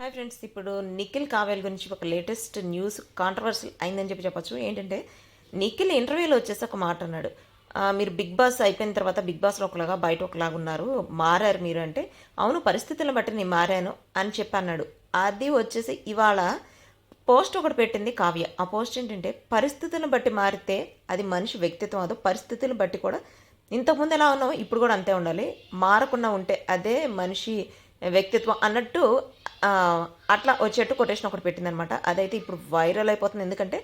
Hi friends ఇప్పుడు నిఖిల్ కావేల్ గురించి ఒక లేటెస్ట్ న్యూస్ కాంట్రవర్సీ అయిందని చెప్పి చెప్పొచ్చు. ఏంటంటే నిఖిల్ ఇంటర్వ్యూలో వచ్చేసి ఒక మాట అన్నాడు. మీరు బిగ్ బాస్ అయిపోయిన తర్వాత బిగ్ బాస్లో ఒకలాగా బయట ఒకలాగా ఉన్నారు. మారారు మీరు అంటే అవును పరిస్థితులను బట్టి నేను మారాను అని చెప్పి అన్నాడు. అది వచ్చేసి ఇవాళ పోస్ట్ ఒకటి పెట్టింది కావ్య. ఆ పోస్ట్ ఏంటంటే పరిస్థితులను బట్టి మారితే అది మనిషి వ్యక్తిత్వం అదో పరిస్థితులను బట్టి కూడా. ఇంతకుముందు ఎలా ఉన్నావు ఇప్పుడు కూడా అంతే ఉండాలి. మారకుండా ఉంటే అదే మనిషి వ్యక్తిత్వం అన్నట్టు అట్లా వచ్చేట్టు కొటేషన్ ఒకటి పెట్టిందనమాట. అదైతే ఇప్పుడు వైరల్ అయిపోతుంది. ఎందుకంటే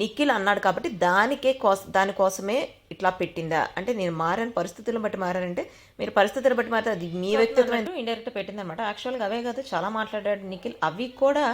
నిఖిల్ అన్నాడు కాబట్టి దానికే కోస దానికోసమే ఇట్లా పెట్టిందా? అంటే నేను మారాను పరిస్థితులను బట్టి మారానంటే మీరు పరిస్థితులను బట్టి మారితే అది మీ వ్యక్తిత్వం ఇండైరెక్ట్ పెట్టిందనమాట. యాక్చువల్గా అవే కాదు చాలా మాట్లాడాడు నిఖిల్. అవి కూడా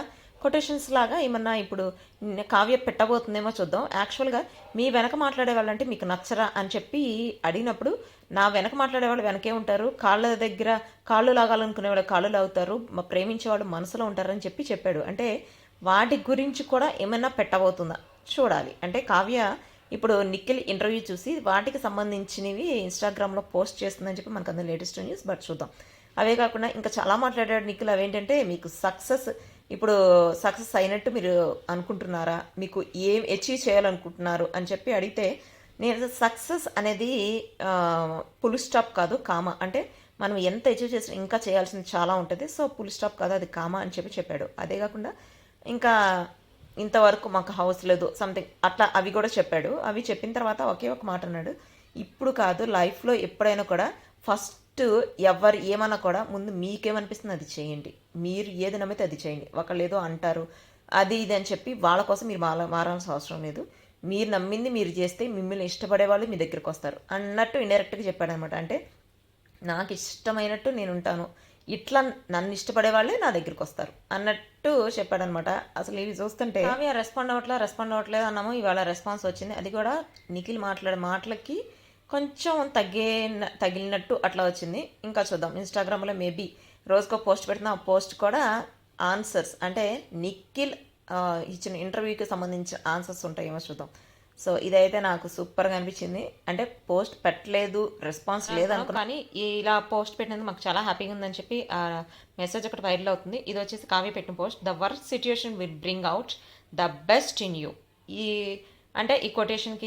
కొటేషన్స్ లాగా ఏమన్నా ఇప్పుడు కావ్య పెట్టబోతుందేమో చూద్దాం. యాక్చువల్గా మీ వెనక మాట్లాడే వాళ్ళంటే మీకు నచ్చరా అని చెప్పి అడిగినప్పుడు నా వెనక మాట్లాడే వాళ్ళు వెనకే ఉంటారు కాళ్ళ దగ్గర కాళ్ళు లాగాలనుకునే వాళ్ళు కాళ్ళు లాగుతారు మ- ప్రేమించేవాళ్ళు మనసులో ఉంటారని చెప్పి చెప్పాడు. అంటే వాటి గురించి కూడా ఏమైనా పెట్టబోతుందా? చూడాలి. అంటే కావ్య ఇప్పుడు నిఖిల్ ఇంటర్వ్యూ చూసి వాటికి సంబంధించినవి ఇన్స్టాగ్రామ్లో పోస్ట్ చేస్తుందని చెప్పి మనకు అందరూ లేటెస్ట్ న్యూస్ బట్ చూద్దాం. అవే కాకుండా ఇంకా చాలా మాట్లాడాడు నిఖిల్. అవేంటంటే మీకు సక్సెస్ ఇప్పుడు సక్సెస్ అయినట్టు మీరు అనుకుంటున్నారా? మీకు ఏం అచీవ్ చేయాలనుకుంటున్నారు? అని చెప్పి అడిగితే నేను సక్సెస్ అనేది పుల్ స్టాప్ కాదు కామ. అంటే మనం ఎంత అచీవ్ చేసినా ఇంకా చేయాల్సింది చాలా ఉంటుంది. సో పుల్ స్టాప్ కాదు అది కామ అని చెప్పి చెప్పాడు. అదే కాకుండా ఇంకా ఇంతవరకు మాకు హౌస్ లేదు సంథింగ్ అట్లా అవి కూడా చెప్పాడు. అవి చెప్పిన తర్వాత ఒకే ఒక మాట అన్నాడు. ఇప్పుడు కాదు లైఫ్లో ఎప్పుడైనా కూడా ఫస్ట్ ఫస్ట్ ఎవరు ఏమన్నా కూడా ముందు మీకేమనిపిస్తుంది అది చేయండి. మీరు ఏది నమ్మితే అది చేయండి. ఒకళ్ళు ఏదో అంటారు అది ఇది అని చెప్పి వాళ్ళ కోసం మీరు మార మారాల్సిన అవసరం లేదు. మీరు నమ్మింది మీరు చేస్తే మిమ్మల్ని ఇష్టపడే వాళ్ళు మీ దగ్గరికి వస్తారు. అన్నట్టు ఇండైరెక్ట్గా చెప్పాడు అనమాట అంటే నాకు ఇష్టమైనట్టు నేను ఉంటాను. ఇట్లా నన్ను ఇష్టపడే వాళ్ళే నా దగ్గరికి వస్తారు. అన్నట్టు చెప్పాడనమాట. అసలు ఇవి చూస్తుంటే కావ్య రెస్పాండ్ అవ్వట్లేదు రెస్పాండ్ అవ్వట్లేదు అన్నాము. ఇవాళ రెస్పాన్స్ వచ్చింది. అది కూడా నిఖిల్ మాట్లాడే మాటలకి కొంచెం తగ్గే తగిలినట్టు అట్లా వచ్చింది. ఇంకా చూద్దాం. ఇన్స్టాగ్రామ్లో మేబీ రోజుకో పోస్ట్ పెట్టిన ఆ పోస్ట్ కూడా ఆన్సర్స్ అంటే నిఖిల్ ఇచ్చిన ఇంటర్వ్యూకి సంబంధించిన ఆన్సర్స్ ఉంటాయేమో చూద్దాం. సో ఇదైతే నాకు సూపర్గా అనిపించింది. అంటే పోస్ట్ పెట్టలేదు రెస్పాన్స్ లేదు అనుకో కానీ ఇలా పోస్ట్ పెట్టినందుకు మాకు చాలా హ్యాపీగా ఉందని చెప్పి ఆ మెసేజ్ ఒకటి వైరల్ అవుతుంది. ఇది వచ్చేసి కావ్య పెట్టిన post the work situation will bring out the best in you ఈ అంటే ఈ కొటేషన్కి